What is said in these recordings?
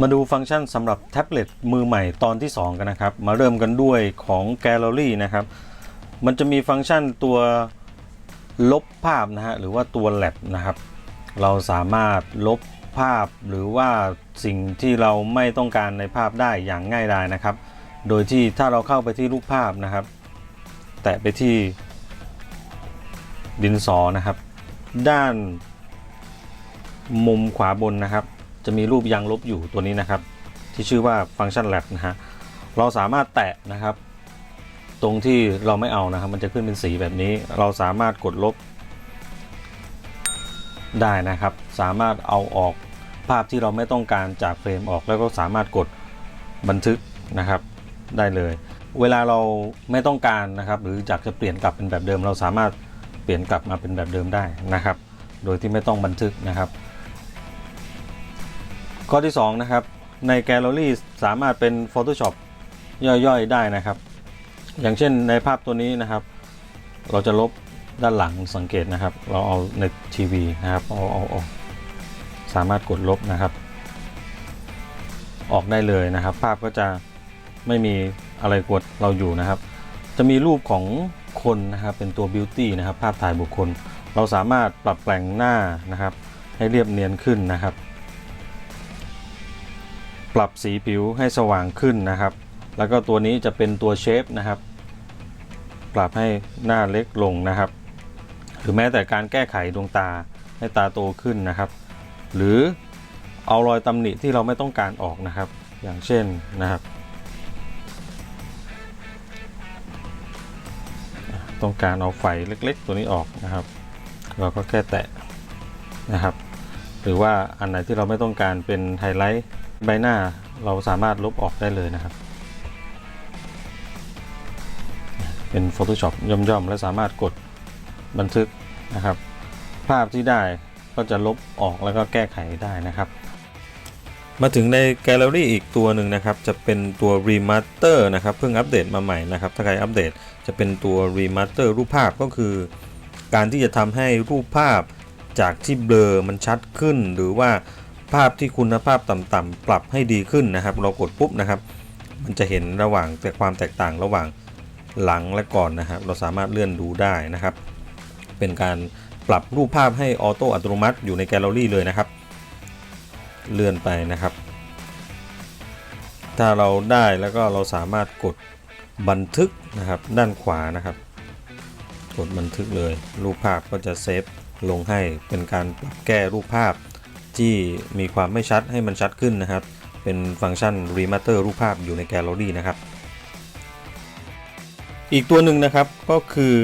มาดูฟังก์ชันสำหรับแท็บเล็ตมือใหม่ตอนที่ 2 กันนะครับ มาเริ่มกันด้วยของ Gallery นะครับ มันจะมีฟังก์ชันตัวลบภาพนะฮะหรือว่าตัว Lab นะครับ เราสามารถลบภาพหรือว่าสิ่งที่เราไม่ต้องการในภาพได้อย่างง่ายดายนะครับ โดยที่ถ้าเราเข้าไปที่รูปภาพนะครับ แตะไปที่ดินสอนะครับ ด้านมุมขวาบนนะครับ จะมีรูปยางลบอยู่ตัวนี้นะครับ ที่ชื่อว่าฟังก์ชัน lab นะฮะเราสามารถแตะนะครับ ตรงที่เราไม่เอานะครับ มันจะขึ้นเป็นสีแบบนี้ เราสามารถกดลบ ได้นะครับ สามารถเอาออกภาพที่เราไม่ต้องการจากเฟรมออกแล้วก็สามารถกดบันทึกนะครับ ได้เลย เวลาเราไม่ต้องการนะครับ หรืออยากจะเปลี่ยนกลับเป็นแบบเดิม เราสามารถเปลี่ยนกลับมาเป็นแบบเดิมได้นะครับ โดยที่ไม่ต้องบันทึกนะครับ ข้อที่ 2 นะครับ ในแกลเลอรี่สามารถเป็น Photoshop ย่อยๆ ได้นะครับ อย่างเช่นในภาพตัวนี้นะครับ เราจะลบด้านหลังสังเกตนะครับ เราเอาในทีวีนะครับเอาเอาเอาสามารถกดลบนะครับ ออกได้เลยนะครับ ภาพก็จะไม่มีอะไรกดเราอยู่นะครับ จะมีรูปของคนนะครับเป็นตัว Beauty นะครับ ภาพถ่ายบุคคล เราสามารถปรับแปลงหน้านะครับ ให้เรียบเนียนขึ้นนะครับ ปรับสีผิวให้สว่างขึ้นนะครับ แล้วก็ตัวนี้จะเป็นตัวเชฟนะครับ ปรับให้หน้าเล็กลงนะครับ หรือแม้แต่การแก้ไขดวงตาให้ตาโตขึ้นนะครับ หรือเอารอยตำหนิที่เราไม่ต้องการออกนะครับ อย่างเช่นนะครับ ต้องการเอาไฟเล็ก ๆ ตัวนี้ออกนะครับ เราก็แค่แตะนะครับ หรือว่าอันไหนที่เราไม่ต้องการเป็นไฮไลท์ใบหน้าเราสามารถลบออกได้เลยนะครับ เป็น Photoshop ย่อมๆ และสามารถกดบันทึกนะครับ ภาพที่ได้ก็จะลบออกแล้วก็แก้ไขได้นะครับ มาถึงในแกลเลอรี่อีกตัวหนึ่งนะครับ จะเป็นตัว Remaster นะครับ เพิ่งอัปเดตมาใหม่นะครับ ถ้าใครอัปเดตจะเป็นตัว Remaster รูปภาพก็คือ การที่จะทำให้รูปภาพ จากที่เบลอมันชัดขึ้น หรือว่าภาพที่คุณภาพต่ำๆปรับให้ดีขึ้นนะครับ เรากดปุ๊บนะครับ มันจะเห็นระหว่างแต่ความแตกต่างระหว่างหลังและก่อนนะครับ เราสามารถเลื่อนดูได้นะครับ เป็นการปรับรูปภาพให้ออโต้อัตโนมัติอยู่ในแกลเลอรี่เลยนะครับ เลื่อนไปนะครับ ถ้าเราได้แล้วก็เราสามารถกดบันทึกนะครับ ด้านขวานะครับ กดบันทึกเลย รูปภาพก็จะเซฟ ลงให้เป็นการปรับแก้รูปภาพ ที่มีความไม่ชัดให้มันชัดขึ้นนะครับ เป็นฟังก์ชัน Remaster รูปภาพอยู่ในแกลเลอรี่นะครับ อีกตัวหนึ่งนะครับก็คือ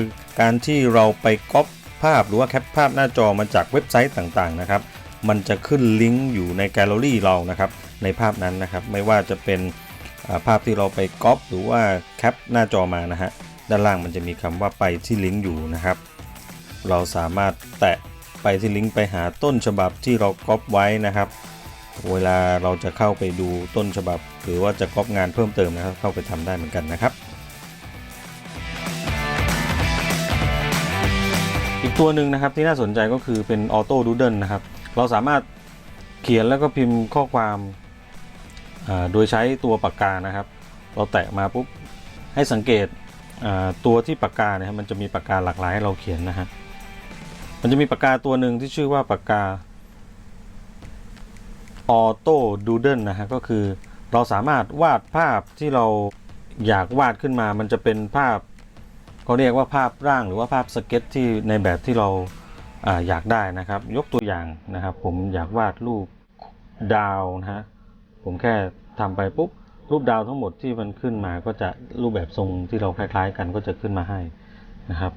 การที่เราไปก๊อปภาพหรือว่าแคปภาพหน้าจอมาจากเว็บไซต์ต่างๆนะครับ มันจะขึ้นลิงก์อยู่ในแกลเลอรี่เรานะครับในภาพนั้นนะครับ ไม่ว่าจะเป็นภาพที่เราไปก๊อปหรือว่าแคปหน้าจอมานะฮะด้านล่างมันจะมีคำว่าไปที่ลิงก์อยู่นะครับ เราสามารถแตะไปที่ลิงก์ไปหาต้นฉบับที่เราก๊อปไว้นะครับ เวลาเราจะเข้าไปดูต้นฉบับ หรือว่าจะก๊อปงานเพิ่มเติมนะครับ เข้าไปทำได้เหมือนกันนะครับ อีกตัวหนึ่งนะครับที่น่าสนใจก็คือเป็นออโต้ดูเดิลนะครับ เราสามารถเขียนแล้วก็พิมพ์ข้อความโดยใช้ตัวปากกานะครับ เราแตะมาปุ๊บให้สังเกตตัวที่ปากกาเนี่ยมันจะมีปากกาหลากหลายให้เราเขียนนะฮะ มันจะมีปากกาตัวหนึ่งที่ชื่อว่าปากกาออโต้ดูเดิลนะฮะก็คือเราสามารถวาดภาพที่เราอยากวาดขึ้นมา มันจะเป็นภาพเขาเรียกว่าภาพร่างหรือว่าภาพสเก็ตที่ในแบบที่เราอาอยากได้นะครับ ยกตัวอย่างนะครับ ผมอยากวาดรูปดาวนะฮะผมแค่ทำไปปุ๊บรูปดาวทั้งหมดที่มันขึ้นมาก็จะรูปแบบทรงที่เราคล้าย ๆ กันก็จะขึ้นมาให้นะครับ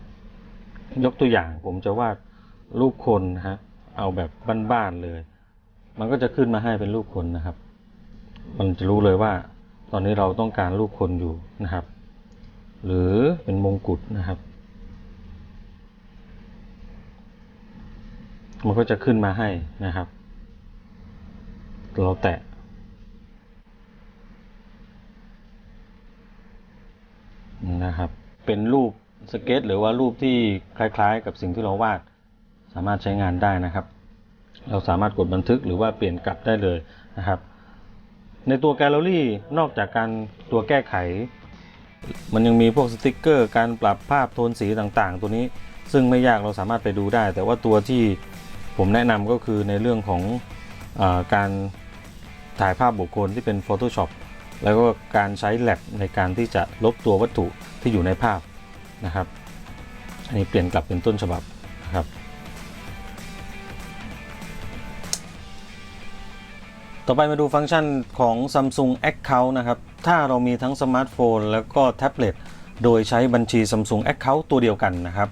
ยกตัวอย่างผมจะวาด รูปคนนะฮะ เอาแบบบ้านๆเลย มันก็จะขึ้นมาให้เป็นรูปคนนะครับ มันจะรู้เลยว่า ตอนนี้เราต้องการรูปคนอยู่นะครับ หรือเป็นมงกุฎนะครับ มันก็จะขึ้นมาให้นะครับ เราแตะนะครับ เป็นรูปสเก็ต หรือว่ารูปที่คล้ายๆ กับสิ่งที่เราวาด สามารถใช้งานได้นะครับ เราสามารถกดบันทึกหรือว่าเปลี่ยนกลับได้เลยนะครับ ในตัวแกลเลอรี่นอกจากการตัวแก้ไข มันยังมีพวกสติกเกอร์ การปรับภาพโทนสีต่างๆ ตัวนี้ซึ่งไม่ยากเราสามารถไปดูได้ แต่ว่าตัวที่ผมแนะนำก็คือในเรื่องของอการถ่ายภาพบุคคลที่เป็น Photoshop แล้วก็การใช้แลบในการที่จะลบตัววัตถุที่อยู่ในภาพนะครับ อันนี้เปลี่ยนกลับเป็นต้นฉบับนะครับ ต่อไปมาดูฟังก์ชันของ Samsung Account นะครับ ถ้าเรามีทั้งสมาร์ทโฟนแล้วก็แท็บเล็ต โดยใช้บัญชี Samsung Account ตัวเดียวกันนะครับ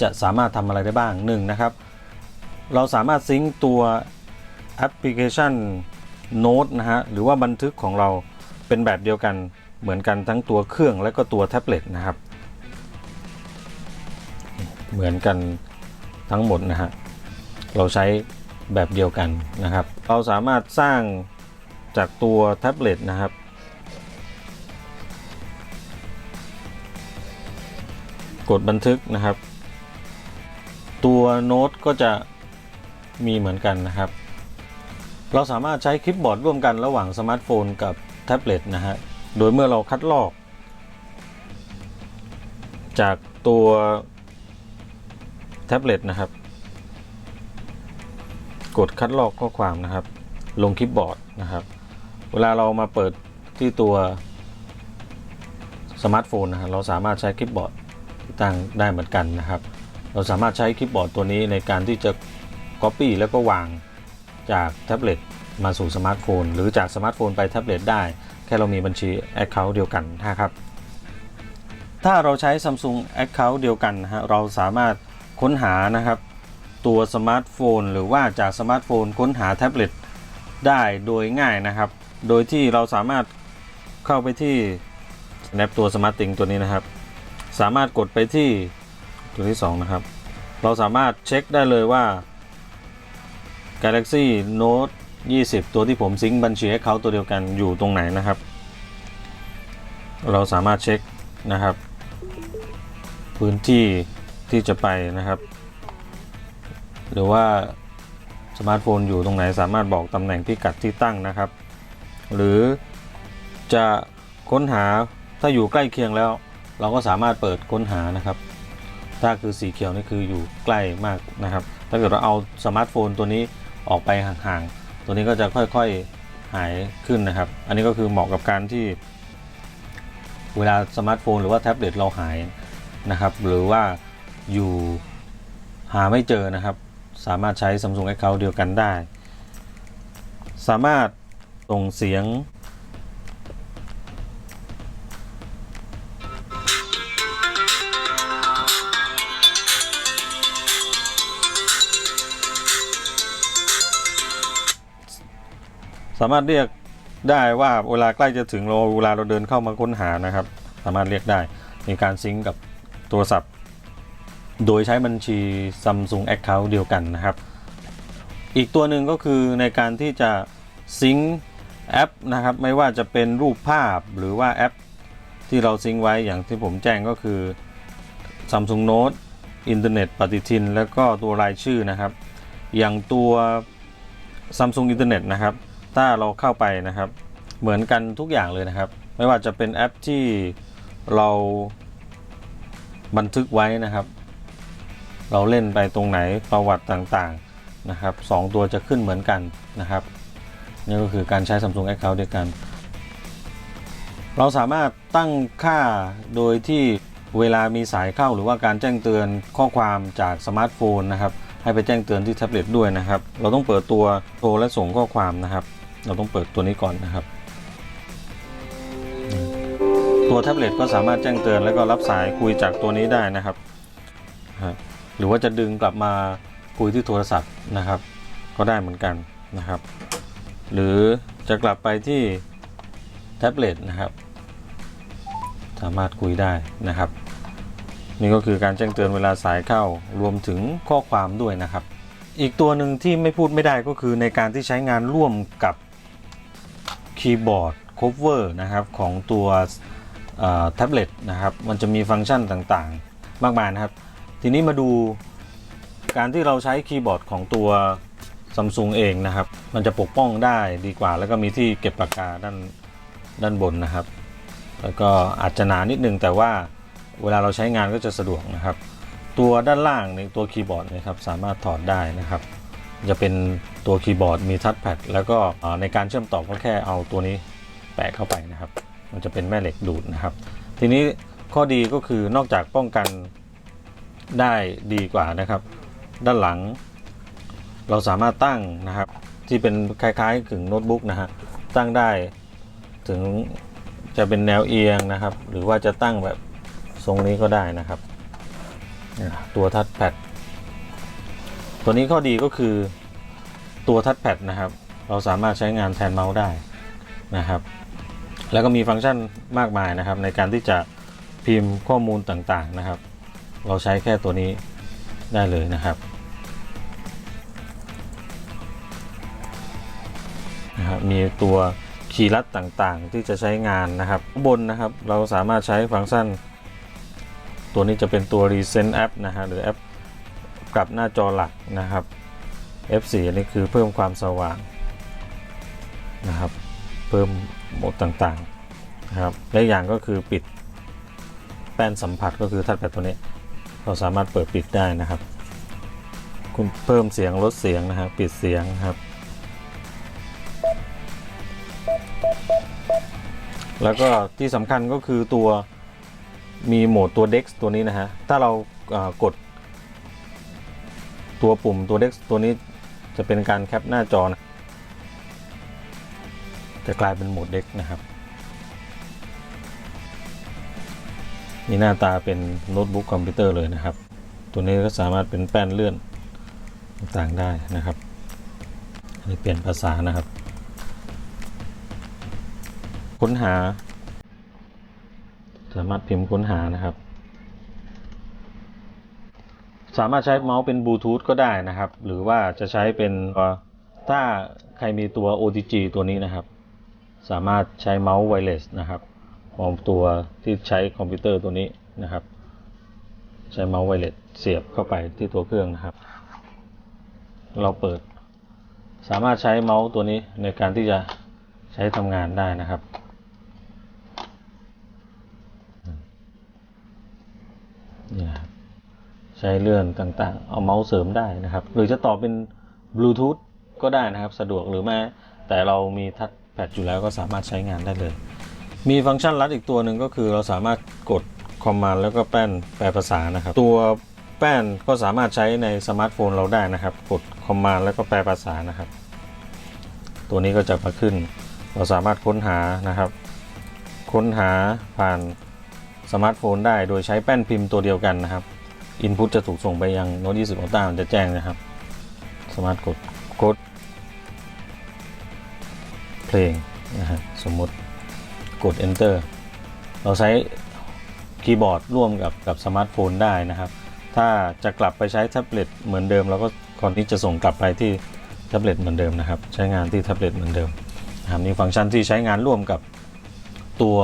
จะสามารถทำอะไรได้บ้างหนึ่งนะครับ เราสามารถซิงค์ตัวแอปพลิเคชัน Note นะฮะ หรือว่าบันทึกของเราเป็นแบบเดียวกัน เหมือนกันทั้งตัวเครื่องและก็ตัวแท็บเล็ตนะครับ เหมือนกันทั้งหมดนะฮะ เราใช้ แบบเดียวกันนะครับ เราสามารถสร้างจากตัวแท็บเล็ตนะครับ กดบันทึกนะครับ ตัวโน้ตก็จะมีเหมือนกันนะครับ เราสามารถใช้คลิปบอร์ดร่วมกันระหว่างสมาร์ทโฟนกับแท็บเล็ตนะฮะ โดยเมื่อเราคัดลอก จากตัวแท็บเล็ตนะครับ กดคัดลอกข้อความนะครับ ลงคลิปบอร์ดนะครับ เวลาเรามาเปิดที่ตัวสมาร์ทโฟนนะฮะเราสามารถใช้คลิปบอร์ดที่ตั้งได้เหมือนกันนะครับ เราสามารถใช้คลิปบอร์ดตัวนี้ในการที่จะ Copy แล้วก็วางจากแท็บเล็ตมาสู่สมาร์ทโฟน หรือจากสมาร์ทโฟนไปแท็บเล็ตได้ แค่เรามีบัญชี Account เดียวกันนะครับ ถ้าเราใช้ Samsung Account เดียวกันนะฮะเราสามารถค้นหานะครับ ตัวสมาร์ทโฟน หรือว่าจากสมาร์ทโฟนค้นหาแท็บเล็ตได้โดยง่ายนะครับ โดยที่เราสามารถเข้าไปที่แอปตัว Smart Thing ตัวนี้นะครับ สามารถกดไปที่ตัวที่ 2 นะครับ เราสามารถเช็คได้เลยว่า Galaxy Note 20 ตัวที่ผมซิงค์บัญชีให้เขาตัวเดียวกันอยู่ตรงไหนนะครับ เราสามารถเช็คนะครับ พื้นที่ที่จะไปนะครับ หรือว่าสมาร์ทโฟนอยู่ตรงไหนสามารถบอกตำแหน่งพิกัดที่ตั้งนะครับ หรือจะค้นหาถ้าอยู่ใกล้เคียงแล้ว เราก็สามารถเปิดค้นหานะครับ ถ้าคือสีเขียวนี่คืออยู่ใกล้มากนะครับ ถ้าเกิดเราเอาสมาร์ทโฟนตัวนี้ออกไปห่างๆ ตัวนี้ก็จะค่อยๆหายขึ้นนะครับ อันนี้ก็คือเหมาะกับการที่ เวลาสมาร์ทโฟนหรือว่าแท็บเล็ตเราหายนะครับ หรือว่าอยู่หาไม่เจอนะครับ สามารถใช้ Samsung Account เดียวกันได้ สามารถส่งเสียง สามารถเรียกได้ว่าเวลาใกล้จะถึงเราเวลาเราเดินเข้ามาค้นหานะครับ สามารถเรียกได้มีการซิงก์กับโทรศัพท์ โดยใช้บัญชี Samsung Account เดียวกันนะครับ อีกตัวหนึ่งก็คือในการที่จะซิงก์แอปนะครับ ไม่ว่าจะเป็นรูปภาพหรือว่าแอป ที่เราซิงก์ไว้อย่างที่ผมแจ้งก็คือ Samsung Note อินเทอร์เน็ตปฏิทิน แล้วก็ตัวรายชื่อนะครับ อย่างตัว Samsung อินเทอร์เน็ตนะครับ ถ้าเราเข้าไปนะครับ เหมือนกันทุกอย่างเลยนะครับ ไม่ว่าจะเป็นแอปที่เราบันทึกไว้นะครับ เราเล่นไปตรงไหนประวัติต่างๆนะครับสองตัวจะขึ้นเหมือนกันนะครับนี่ก็คือการใช้ Samsung Account ด้วยกัน เราสามารถตั้งค่าโดยที่เวลามีสายเข้าหรือว่าการแจ้งเตือนข้อความจากสมาร์ทโฟนนะครับให้ไปแจ้งเตือนที่แท็บเล็ตด้วยนะครับ เราต้องเปิดตัวโทรและส่งข้อความนะครับ เราต้องเปิดตัวนี้ก่อนนะครับ ตัวแท็บเล็ตก็สามารถแจ้งเตือน แล้วก็รับสายคุยจากตัวนี้ได้นะครับ รือว่าจะดึงกลับมาคุยที่โทรศัพท์นะครับ ก็ได้เหมือนกันนะครับ หรือจะกลับไปที่แท็บเล็ตนะครับ สามารถคุยได้นะครับ นี่ก็คือการแจ้งเตือนเวลาสายเข้ารวมถึงข้อความด้วยนะครับ อีกตัวหนึ่งที่ไม่พูดไม่ได้ก็คือในการที่ใช้งานร่วมกับคีย์บอร์ด cover นะครับของตัวแท็บเล็ตนะครับ มันจะมีฟังก์ชันต่างๆ มากมายนะครับ ทีนี้มาดูการที่เราใช้คีย์บอร์ดของตัวซัมซุงเองนะครับ มันจะปกป้องได้ดีกว่า แล้วก็มีที่เก็บปากกาด้านด้านบนนะครับ แล้วก็อาจจะหนานิดนึงแต่ว่าเวลาเราใช้งานก็จะสะดวกนะครับ ตัวด้านล่างในตัวคีย์บอร์ดนะครับสามารถถอดได้นะครับ จะเป็นตัวคีย์บอร์ดมีทัชแพดแล้วก็ในการเชื่อมต่อก็แค่เอาตัวนี้แปะเข้าไปนะครับ มันจะเป็นแม่เหล็กดูดนะครับ ทีนี้ข้อดีก็คือนอกจากป้องกัน ได้ดีกว่านะครับ ด้านหลัง เราสามารถตั้งนะครับ ที่เป็นคล้ายๆถึงโน้ตบุ๊กนะฮะตั้งได้ถึงจะเป็นแนวเอียงนะครับ หรือว่าจะตั้งแบบทรงนี้ก็ได้นะครับ ตัวทัชแพดตัวนี้ข้อดีก็คือตัวทัชแพดนะครับ เราสามารถใช้งานแทนเมาส์ได้นะครับ แล้วก็มีฟังก์ชันมากมายนะครับ ในการที่จะพิมพ์ข้อมูลต่างๆนะครับ เราใช้แค่ตัวนี้ได้เลยนะครับนะครับ มีตัวคีย์ลัดต่างๆ ที่จะใช้งานนะครับข้างบนนะครับ เราสามารถใช้ฟังก์ชัน ตัวนี้จะเป็นตัว Recent App นะฮะหรือแอปกลับหน้าจอหลักนะครับ F4 อันนี้คือเพิ่มความสว่างนะครับ เพิ่มโหมดต่างๆนะครับและอีกอย่างก็คือปิดแป้นสัมผัสก็คือทัดแพดตัวนี้ เราสามารถเปิดปิดได้นะครับ คุณเพิ่มเสียงลดเสียงนะครับปิดเสียงครับ แล้วก็ที่สำคัญก็คือตัวมีโหมดตัว Dex ตัวนี้นะฮะ ถ้าเรากด ตัวปุ่มตัว Dex ตัวนี้จะเป็นการแคปหน้าจอนะจะกลายเป็นโหมด Dex นะครับ มีหน้าตาเป็นโน้ตบุ๊กคอมพิวเตอร์เลยนะครับ ตัวนี้ก็สามารถเป็นแป้นเลื่อนต่างได้นะครับอันนี้เปลี่ยนภาษานะครับ ค้นหา สามารถพิมพ์ค้นหานะครับ สามารถใช้เมาส์เป็นบลูทูธก็ได้นะครับ หรือว่าจะใช้เป็นถ้าใครมีตัว OTG ตัวนี้นะครับ สามารถใช้เมาส์ไวเลสนะครับ ของตัวที่ใช้คอมพิวเตอร์ตัวนี้นะครับ ใช้เมาส์ไวเลสเสียบเข้าไปที่ตัวเครื่องนะครับ เราเปิด สามารถใช้เมาส์ตัวนี้ในการที่จะใช้ทำงานได้นะครับ นี่ยครับใช้เลื่อนต่างๆ เอาเมาส์เสริมได้นะครับ หรือจะต่อเป็นบลูทูธก็ได้นะครับ สะดวกหรือไม่แต่เรามีทัชแพดอยู่แล้วก็สามารถใช้งานได้เลย มีฟังก์ชันลัดอีกตัวหนึ่งก็คือเราสามารถกดคอมมานด์แล้วก็แป้นแปลภาษานะครับ ตัวแป้นก็สามารถใช้ในสมาร์ทโฟนเราได้นะครับ กดคอมมานด์แล้วก็แปลภาษานะครับ ตัวนี้ก็จะมาขึ้น เราสามารถค้นหานะครับ ค้นหาผ่านสมาร์ทโฟนได้โดยใช้แป้นพิมพ์ตัวเดียวกันนะครับ Input จะถูกส่งไปยังโน้ต20 Ultra มันจะแจ้งนะครับ สามารถกดกดเพลงนะฮะสมมติ กด Enter เราใช้คีย์บอร์ดร่วมกับกับสมาร์ทโฟนได้นะครับ ถ้าจะกลับไปใช้แท็บเล็ตเหมือนเดิมเราก็ก่อนที่จะส่งกลับไปที่แท็บเล็ตเหมือนเดิมนะครับ ใช้งานที่แท็บเล็ตเหมือนเดิมนะครับนี่ฟังก์ชันที่ใช้งานร่วมกับตัว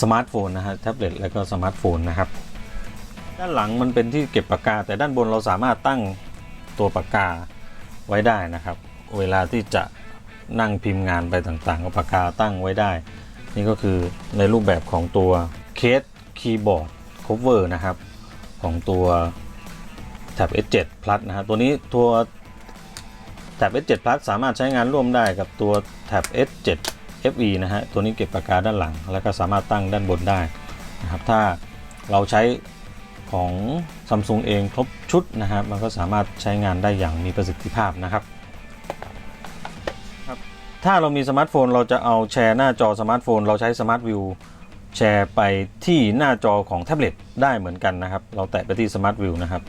สมาร์ทโฟนนะฮะแท็บเล็ตแล้วก็สมาร์ทโฟนนะครับด้านหลังมันเป็นที่เก็บปากกา แต่ด้านบนเราสามารถตั้งตัวปากกาไว้ได้นะครับ เวลาที่จะ นั่งพิมพ์งานไปต่างๆก็ปากกาตั้งไว้ได้ นี่ก็คือในรูปแบบของตัวเคสคีย์บอร์ด cover นะครับ ของตัวแท็บ S7 Plus นะฮะตัวนี้ตัวแท็บ S7 Plus สามารถใช้งานร่วมได้กับตัวแท็บ S7 FE นะฮะตัวนี้เก็บปากกาด้านหลัง แล้วก็สามารถตั้งด้านบนได้นะครับถ้าเราใช้ของ Samsung เองครบชุดนะครับ มันก็สามารถใช้งานได้อย่างมีประสิทธิภาพนะครับ ถ้าเรามีสมาร์ทโฟนเราจะเอาแชร์หน้าจอสมาร์ทโฟน เราใช้สมาร์ทวิวแชร์ไปที่หน้าจอของแท็บเล็ตได้เหมือนกันนะครับ เราแตะไปที่สมาร์ทวิวนะครับ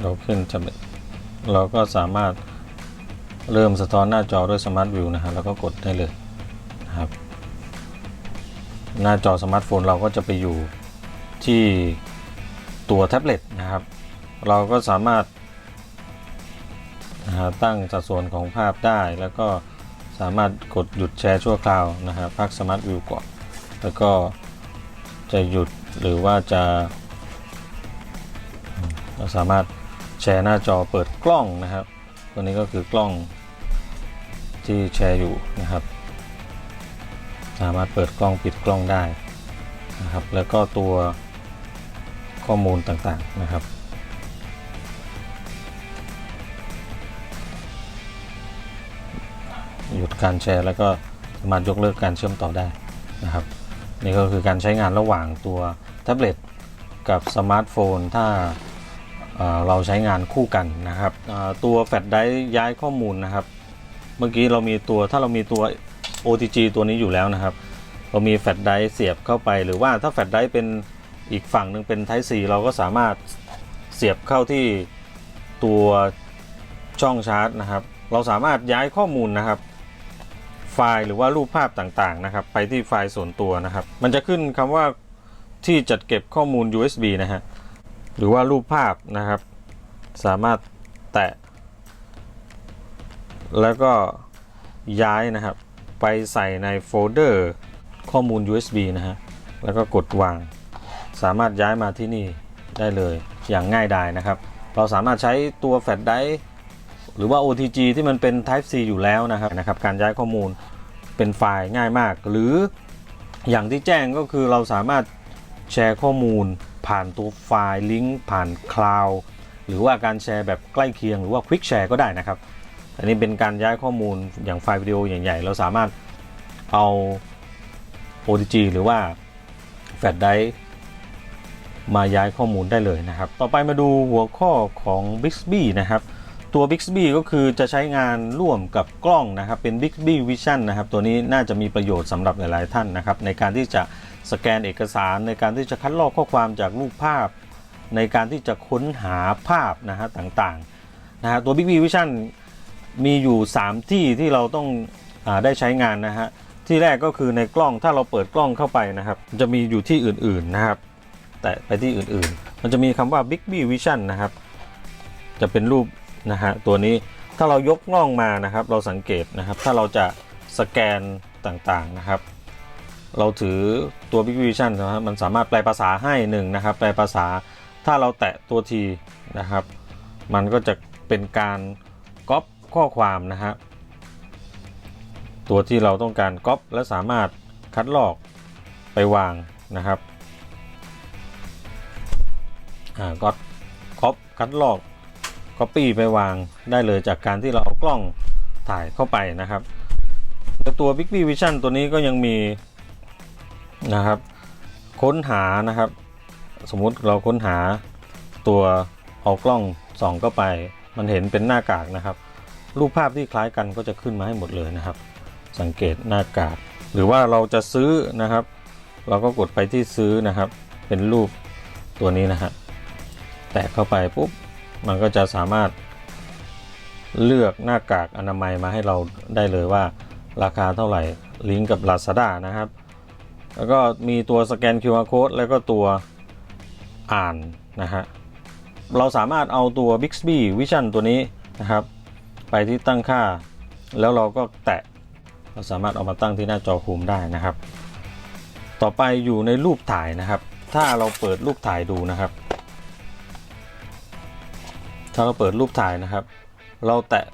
เราขึ้นแท็บเล็ตเราก็สามารถเริ่มสะท้อนหน้าจอด้วยสมาร์ทวิวนะฮะแล้วก็กดได้เลยนะครับ หน้าจอสมาร์ทโฟนเราก็จะไปอยู่ที่ตัวแท็บเล็ตนะครับ เราก็สามารถ ตั้งสัดส่วนของภาพได้ แล้วก็สามารถกดหยุดแชร์ชั่วคราวนะฮะพักสมาร์ทวิวก่อนแล้วก็จะหยุดหรือว่าจะ เราสามารถแชร์หน้าจอเปิดกล้องนะครับ ตัวนี้ก็คือกล้องที่แชร์อยู่นะครับ สามารถเปิดกล้องปิดกล้องได้นะครับ แล้วก็ตัวข้อมูลต่างๆนะครับ หยุดการแชร์ แล้วก็สามารถยกเลิกการเชื่อมต่อได้นะครับ นี่ก็คือการใช้งานระหว่างตัวแท็บเล็ตกับสมาร์ทโฟนถ้าเราใช้งานคู่กันนะครับตัวแฟลชไดร์ย้ายข้อมูลนะครับ เมื่อกี้เรามีตัวถ้าเรามีตัว OTG ตัวนี้อยู่แล้วนะครับ เรามีแฟลชไดร์เสียบเข้าไป หรือว่าถ้าแฟลชไดร์เป็นอีกฝั่งหนึ่งเป็น Type C เราก็สามารถเสียบเข้าที่ตัวช่องชาร์จนะครับ เราสามารถย้ายข้อมูลนะครับ ไฟล์หรือว่ารูปภาพต่างๆนะครับ ไปที่ไฟล์ส่วนตัวนะครับ มันจะขึ้นคำว่าที่จัดเก็บข้อมูล USB นะฮะหรือว่ารูปภาพนะครับ สามารถแตะ แล้วก็ย้ายนะครับ ไปใส่ในโฟลเดอร์ข้อมูล USB นะฮะแล้วก็กดวาง สามารถย้ายมาที่นี่ได้เลยอย่างง่ายดายนะครับ เราสามารถใช้ตัวแฟลชไดร์ หรือว่า OTG ที่มันเป็น Type C อยู่แล้วนะครับนะครับการย้ายข้อมูลเป็นไฟล์ง่ายมาก หรืออย่างที่แจ้งก็คือเราสามารถแชร์ข้อมูลผ่านตัวไฟล์ลิงก์ผ่านคลาวด์หรือว่าการแชร์แบบใกล้เคียง หรือว่า Quick Share ก็ได้นะครับ อันนี้เป็นการย้ายข้อมูลอย่างไฟล์วิดีโอใหญ่ ๆ เราสามารถเอา OTG หรือว่าแฟลชไดรฟ์มาย้ายข้อมูลได้เลยนะครับ ต่อไปมาดูหัวข้อของ Bixby นะครับ ตัว Bixby ก็คือจะใช้งานร่วมกับกล้องนะครับเป็น Bixby Vision นะครับตัวนี้น่าจะมีประโยชน์สำหรับหลายๆท่านนะครับในการที่จะสแกนเอกสารในการที่จะคัดลอกข้อความจากรูปภาพ ในการที่จะค้นหาภาพนะฮะต่างๆนะฮะตัว Bixby Vision มีอยู่ 3 ที่ที่เราต้องอาได้ใช้งานนะฮะที่แรกก็คือในกล้องถ้าเราเปิดกล้องเข้าไปนะครับ จะมีอยู่ที่อื่นๆนะครับ แต่ไปที่อื่นๆ มันจะมีคำว่า Big B Vision นะครับ จะเป็นรูป นะฮะตัวนี้ถ้าเรายกกล้องมานะครับ เราสังเกตนะครับ ถ้าเราจะสแกนต่างๆนะครับ เราถือตัว Big Vision นะครับมันสามารถแปลภาษาให้หนึ่งนะครับ แปลภาษาถ้าเราแตะตัวทีนะครับ มันก็จะเป็นการก๊อปข้อความนะฮะตัวที่เราต้องการก๊อปและสามารถคัดลอกไปวางนะครับอ่าก็ก๊อปคัดลอก ก๊อปปี้ไปวางได้เลยจากการที่เราเอากล้องถ่ายเข้าไปนะครับแล้วตัว Big B Vision ตัวนี้ก็ยังมีนะครับค้นหานะครับ สมมุติเราค้นหาตัวเอากล้องส่องเข้าไป มันเห็นเป็นหน้ากากนะครับ รูปภาพที่คล้ายกันก็จะขึ้นมาให้หมดเลยนะครับ สังเกตหน้ากาก หรือว่าเราจะซื้อนะครับ เราก็กดไปที่ซื้อนะครับ เป็นรูปตัวนี้นะฮะแตะเข้าไปปุ๊บ มันก็จะสามารถเลือกหน้ากากอนามัยมาให้เราได้เลยว่าราคาเท่าไหร่ลิงก์กับ Lazada นะครับ แล้วก็มีตัวสแกน QR code แล้วก็ตัวอ่านนะฮะเราสามารถเอาตัว Bixby Vision ตัวนี้นะครับ ไปที่ตั้งค่า แล้วเราก็แตะเราสามารถเอามาตั้งที่หน้าจอโฮมได้นะครับ ต่อไปอยู่ในรูปถ่ายนะครับ ถ้าเราเปิดรูปถ่ายดูนะครับ ถ้าเราเปิดรูปถ่ายนะครับ เราแตะ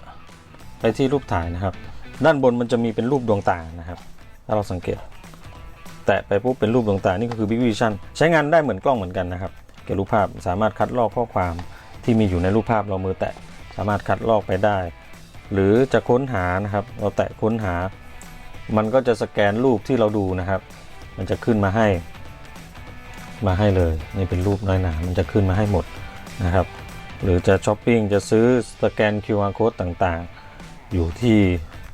ไปที่รูปถ่ายนะครับ ด้านบนมันจะมีเป็นรูปดวงตานะครับ ถ้าเราสังเกต แตะไปปุ๊บเป็นรูปดวงตา นี่ก็คือ Big Vision ใช้งานได้เหมือนกล้องเหมือนกันนะครับ เก็บรูปภาพสามารถคัดลอกข้อความที่มีอยู่ในรูปภาพเรามือแตะสามารถคัดลอกไปได้ หรือจะค้นหานะครับ เราแตะค้นหา มันก็จะสแกนรูปที่เราดูนะครับ มันจะขึ้นมาให้ มาให้เลย นี่เป็นรูปน้อยหนา มันจะขึ้นมาให้หมดนะครับ หรือจะช้อปปิ้งจะซื้อสแกน QR code ต่างๆ อยู่ที่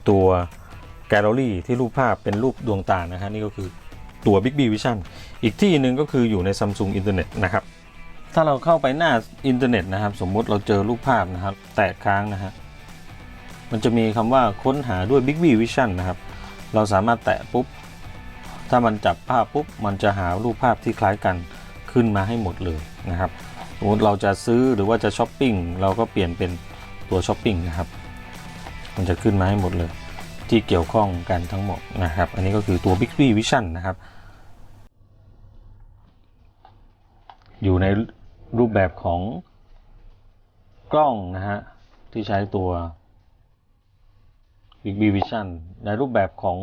ตัวแกลเลอรี่ที่รูปภาพเป็นรูปดวงตานะฮะนี่ก็คือตัว Big B Vision อีกที่หนึ่งก็คืออยู่ใน Samsung Internet นะครับ ถ้าเราเข้าไปหน้าอินเทอร์เน็ตนะครับ สมมุติเราเจอรูปภาพนะครับ แตะค้างนะฮะมันจะมีคำว่าค้นหาด้วย Big V Vision นะครับ เราสามารถแตะปุ๊บ ถ้ามันจับภาพปุ๊บ มันจะหารูปภาพที่คล้ายกันขึ้นมาให้หมดเลยนะครับ สมมติเราจะซื้อหรือว่าจะช้อปปิ้งเราก็เปลี่ยนเป็นตัวช้อปปิ้งนะครับ มันจะขึ้นมาให้หมดเลย ที่เกี่ยวข้องกันทั้งหมดนะครับ อันนี้ก็คือตัว Big V Vision นะครับ อยู่ในรูปแบบของกล้องนะฮะที่ใช้ตัว Big B Vision ในรูปแบบของ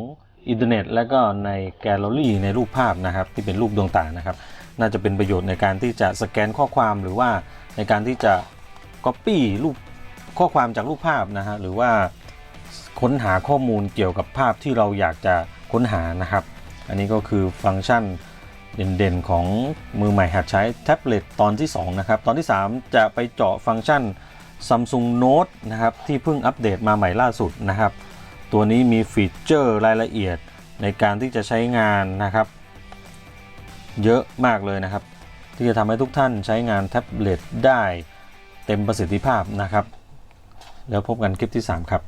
อินเทอร์เน็ต และก็ในแกลเลอรี่ในรูปภาพนะครับ ที่เป็นรูปดวงตานะครับ น่าจะเป็นประโยชน์ในการที่จะสแกนข้อความหรือว่าในการที่จะ Copy รูปข้อความจากรูปภาพนะฮะหรือว่าค้นหาข้อมูลเกี่ยวกับภาพที่เราอยากจะค้นหานะครับ อันนี้ก็คือฟังก์ชันเด่นๆ ของมือใหม่หัดใช้แท็บเล็ตตอนที่ 2 นะครับ ตอนที่ 3 จะไปเจาะฟังก์ชัน Samsung Note นะครับ ที่เพิ่งอัปเดตมาใหม่ล่าสุดนะครับ ตัวนี้มีฟีเจอร์รายละเอียดในการที่จะใช้งานนะครับ เยอะมากเลยนะครับ ที่จะทำให้ทุกท่านใช้งานแท็บเล็ตได้เต็มประสิทธิภาพนะครับ แล้วพบกันคลิปที่ 3 ครับ